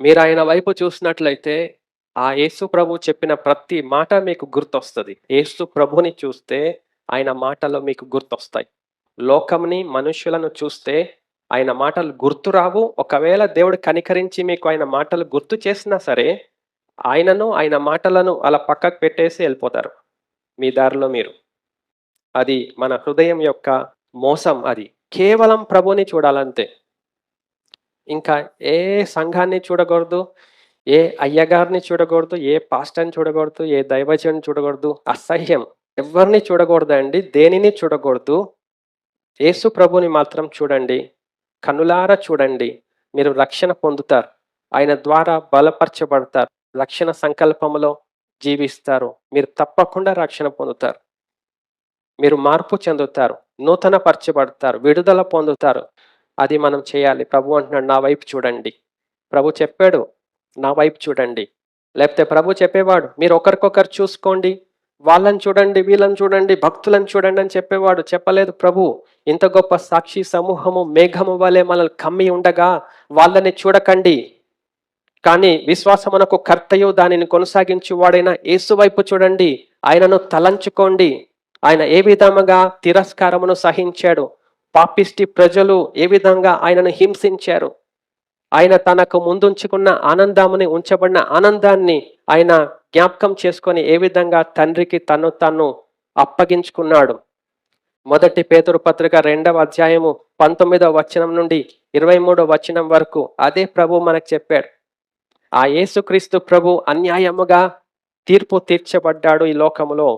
మీరు ఆయన వైపు చూసినట్లయితే ఆ యేసు ప్రభు చెప్పిన ప్రతి మాట మీకు గుర్తొస్తుంది. యేసు ప్రభుని చూస్తే ఆయన మాటలు మీకు గుర్తొస్తాయి. లోకంని మనుషులను చూస్తే ఆయన మాటలు గుర్తు రావు. ఒకవేళ దేవుడు కనికరించి మీకు ఆయన మాటలు గుర్తు చేసినా సరే ఆయనను ఆయన మాటలను అలా పక్కకు పెట్టేసి వెళ్ళిపోతారు. మీ దారిలో మీరు. అది మన హృదయం యొక్క మోసం అది. కేవలం ప్రభుని చూడాలంతే. ఇంకా ఏ సంఘాన్ని చూడకూడదు ఏ అయ్యగారిని చూడకూడదు ఏ పాస్టర్ని చూడకూడదు ఏ దైవజన్ని చూడకూడదు. అసహ్యం. ఎవరిని చూడకూడదండి దేనిని చూడకూడదు. యేసు ప్రభుని మాత్రం చూడండి కనులారా చూడండి మీరు రక్షణ పొందుతారు. ఆయన ద్వారా బలపరచబడతారు రక్షణ సంకల్పంలో జీవిస్తారు మీరు తప్పకుండా రక్షణ పొందుతారు. మీరు మార్పు చెందుతారు నూతన పరచబడతారు విడుదల పొందుతారు. అది మనం చేయాలి. ప్రభు అంటున్నాడు నా వైపు చూడండి. ప్రభు చెప్పాడు నా వైపు చూడండి. లేకపోతే ప్రభు చెప్పేవాడు మీరు ఒకరికొకరు చూసుకోండి. వాళ్ళని చూడండి వీళ్ళని చూడండి భక్తులను చూడండి అని చెప్పేవాడు చెప్పలేదు ప్రభు. ఇంత గొప్ప సాక్షి సమూహము మేఘము వలె మనల్ని కమ్మి ఉండగా వాళ్ళని చూడకండి. కానీ విశ్వాసమునకు కర్తయు దానిని కొనసాగించి వాడైన యేసు వైపు చూడండి. ఆయనను తలంచుకోండి. ఆయన ఏ విధముగా తిరస్కారమును సహించాడు? పాపిష్టి ప్రజలు ఏ విధంగా ఆయనను హింసించారు? ఆయన తనకు ముందుంచుకున్న ఆనందముని ఉంచబడిన ఆనందాన్ని ఆయన జ్ఞాపకం చేసుకొని ఏ విధంగా తండ్రికి తను తను అప్పగించుకున్నాడు? మొదటి పేదరు పత్రిక రెండవ అధ్యాయము పంతొమ్మిదవ వచనం నుండి ఇరవై మూడవ వచనం వరకు అదే ప్రభు మనకు చెప్పాడు. ఆ యేసుక్రీస్తు ప్రభు అన్యాయముగా తీర్పు తీర్చబడ్డాడు ఈ లోకములో.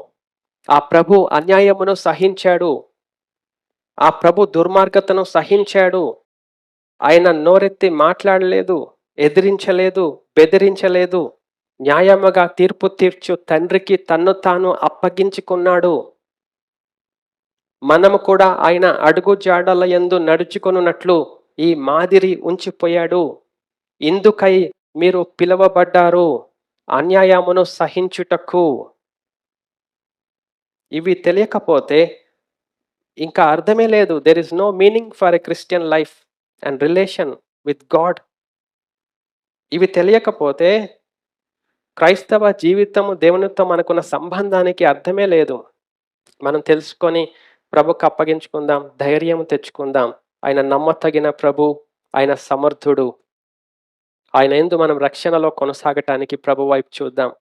ఆ ప్రభు అన్యాయమును సహించాడు. ఆ ప్రభు దుర్మార్గతను సహించాడు. ఆయన నోరెత్తి మాట్లాడలేదు ఎదిరించలేదు బెదిరించలేదు. న్యాయముగా తీర్పు తీర్చు తండ్రికి తన్ను తాను అప్పగించుకున్నాడు. మనము కూడా ఆయన అడుగు జాడల యందు నడుచుకొనున్నట్లు ఈ మాదిరి ఉంచిపోయాడు. ఇందుకై మీరు పిలువబడ్డారు అన్యాయమును సహించుటకు. ఇవి తెలియకపోతే ఇంకా అర్థమే లేదు. There is no meaning for a Christian life and relation with God ఇవి తెలియకపోతే క్రైస్తవ జీవితము దేవునితో మనకున్న సంబంధానికి అర్థమే లేదు. మనం తెలుసుకొని ప్రభుకు అప్పగించుకుందాం ధైర్యం తెచ్చుకుందాం. ఆయన నమ్మతగిన ప్రభు ఆయన సమర్థుడు. ఆయన ఎందు మనం రక్షణలో కొనసాగటానికి ప్రభు వైపు చూద్దాం.